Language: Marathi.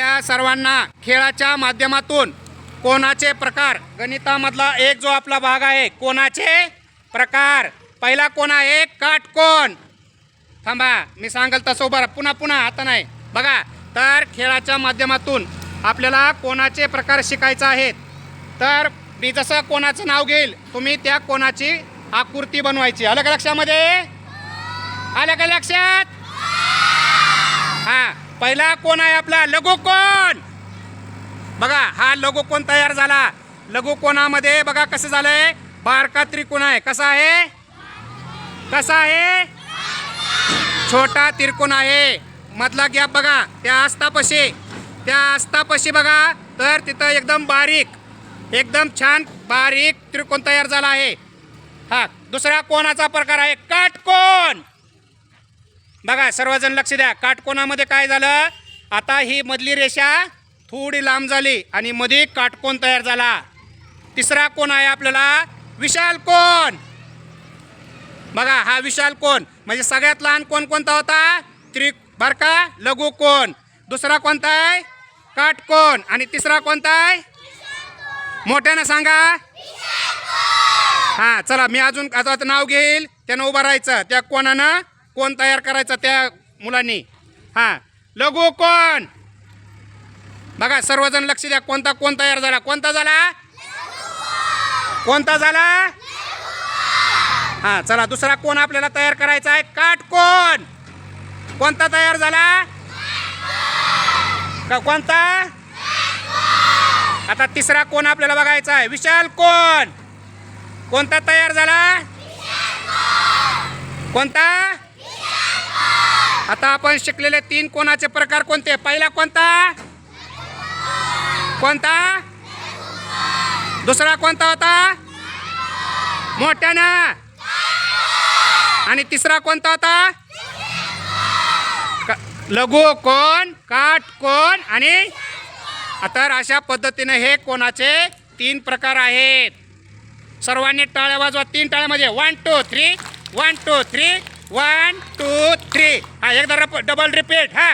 आपल्या सर्वांना खेळाच्या माध्यमातून कोणाचे प्रकार गणितामधला एक जो आपला भाग आहे कोणाचे प्रकार? पहिला कोण आहे? काटकोण थांबा मी सांगाल तसं उभं पुन्हा पुन्हा आता नाही. बघा तर खेळाच्या माध्यमातून आपल्याला कोणाचे प्रकार शिकायचे आहेत? तर मी जसं कोणाचं नाव घेईल तुम्ही त्या कोणाची आकृती बनवायची. आलं का लक्षामध्ये? आलं का लक्षात? हां. पहिला कोण आहे आपला? लघु कोण? बघा हा लघु कोण तयार झाला? लघु कोणामध्ये? बघा कसं झालंय. बारका त्रिकोण आहे. कसा आहे? कसा आहे? छोटा त्रिकोण आहे. मधला गॅप बघा. त्या आस्थापशी त्या आस्थापशी बघा. तर तिथं एकदम बारीक एकदम छान बारीक त्रिकोण तयार झाला आहे. हा दुसरा कोणाचा प्रकार आहे? काटकोण! बघा सर्वजण लक्ष द्या. काटकोणामध्ये काय झालं? आता ही मधली रेषा थोडी लांब झाली आणि मध्ये काटकोण तयार झाला. तिसरा कोण आहे आपल्याला? विशाल कोण? बघा हा विशाल कोण? म्हणजे सगळ्यात लहान कोण कोणता होता? त्रि बर का? लघु कोण. दुसरा कोणता आहे? काटकोण. आणि तिसरा कोणता आहे? मोठ्यानं सांगा. हा चला मी अजून आता नाव घेईल. त्यानं उभं राहायचं. त्या कोणानं? कोण तयार करायचं त्या मुलांनी? हा लघु कोण? बघा सर्वजण लक्ष द्या कोणता कोण तयार झाला? कोणता झाला? कोणता झाला? हा चला दुसरा कोण आपल्याला तयार करायचा आहे? काटकोण कोणता तयार झाला? का कोणता? आता तिसरा कोण आपल्याला बघायचा आहे? विशाल कोण? कोणता तयार झाला? कोणता? आता आपण शिकलेले तीन कोणाचे प्रकार कोणते? पहिला कोणता? कोणता? दुसरा कोणता होता? मोठ्यानं. आणि तिसरा कोणता होता? लघु कोण काट कोण आणि आता अशा पद्धतीने हे कोणाचे तीन प्रकार आहेत? सर्वांनी टाळ्या वाजवा. तीन टाळ्यामध्ये. One two three one two three one two three हा एकदा डबल रिपीट हा.